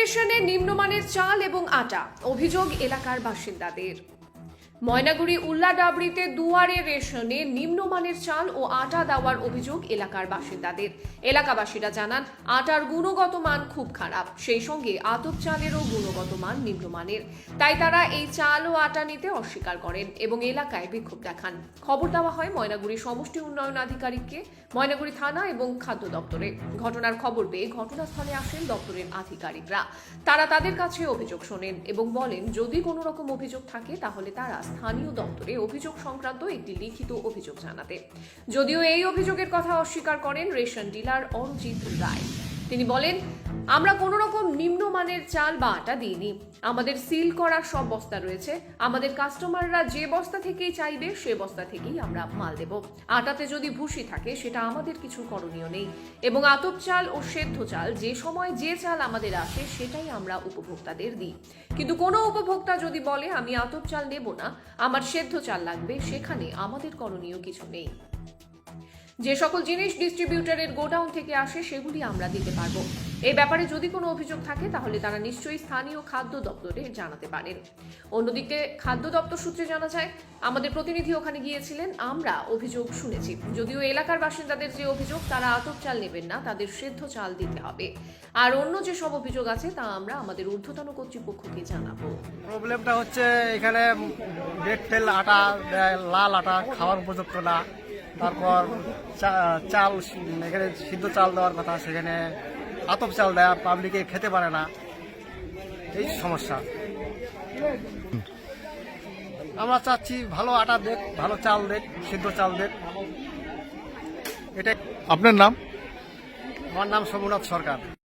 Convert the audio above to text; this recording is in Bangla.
রেশনে নিম্নমানের চাল এবং আটা। অভিযোগ এলাকার বাসিন্দাদের। ময়নাগুড়ি উল্লাডাবড়িতে দুয়ারে রেশনে নিম্নমানের চাল ও আটা দেওয়ার অভিযোগ এলাকার বাসিন্দাদের। এলাকাবাসীরা জানান, আটার গুণগত মান খুব খারাপ। সেই সঙ্গে আতপ চালেরও গুণগত মান নিম্নমানের। তাই তারা এই চাল ও আটা নিতে অস্বীকার করেন এবং এলাকায় বিক্ষোভ দেখান। খবর দেওয়া হয় ময়নাগুড়ি সমষ্টি উন্নয়ন আধিকারিককে, ময়নাগুড়ি থানা এবং খাদ্য দপ্তরে। ঘটনার খবর পেয়ে ঘটনাস্থলে আসেন দপ্তরের আধিকারিকরা। তারা তাদের কাছে অভিযোগ শোনেন এবং বলেন, যদি কোনো রকম অভিযোগ থাকে, তাহলে তারা স্থানীয় দপ্তরে অভিযোগ সংক্রান্ত একটি লিখিত অভিযোগ জানাতে। যদিও এই অভিযোগের কথা অস্বীকার করেন রেশন ডিলার অরজিৎ রায়। তিনি বলেন, আমরা কোনো রকম নিম্নমানের চাল বা আটা দিইনি। আমাদের সিল করা সব বস্তা রয়েছে। আমাদের কাস্টমাররা যে বস্তা থেকেই চাইবে, সে বস্তা থেকেই আমরা মাল দেব। আটাতে যদি ভুসি থাকে, সেটা আমাদের কিছু করণীয় নেই। এবং আতপ চাল ও সেদ্ধ চাল, যে সময় যে চাল আমাদের আসে, সেটাই আমরা উপভোক্তাদের দিই। কিন্তু কোনো উপভোক্তা যদি বলে, আমি আতপ চাল নেব না, আমার সেদ্ধ চাল লাগবে, সেখানে আমাদের করণীয় কিছু নেই। যে সকল জিনিস ডিস্ট্রিবিউটারের গোডাউন থেকে আসে, সেগুলি আমরা দিতে পারব। এই ব্যাপারে যদি কোনো অভিযোগ থাকে, তাহলে তারা নিশ্চয়ই স্থানীয় খাদ্য দপ্তরে জানাতে পারেন। অন্যদিকে খাদ্য দপ্তর সূত্রে জানা যায়, আমাদের প্রতিনিধি ওখানে গিয়েছিলেন, আমরা অভিযোগ শুনেছি। যদিও এলাকার বাসিন্দাদের যে অভিযোগ, তারা আতপ চাল নেবেন না, তাদের সেদ্ধ চাল দিতে হবে। আর অন্য যে সব অভিযোগ আছে, তা আমরা আমাদের ঊর্ধ্বতন কর্তৃপক্ষকে জানাব। প্রবলেমটা হচ্ছে, এখানে আটা লাল আটা খাওয়ার উপযুক্ত না। তারপর চাল এখানে সিদ্ধ চাল দেওয়ার কথা সেখানে আতপ চাল দেয় পাবলিকে খেতে পারে না। এই সমস্যা। আমরা চাচ্ছি ভালো আটা দেখ ভালো চাল দেখ সিদ্ধ চাল দেখ। এটা আপনার নাম? আমার নাম সোমনাথ সরকার।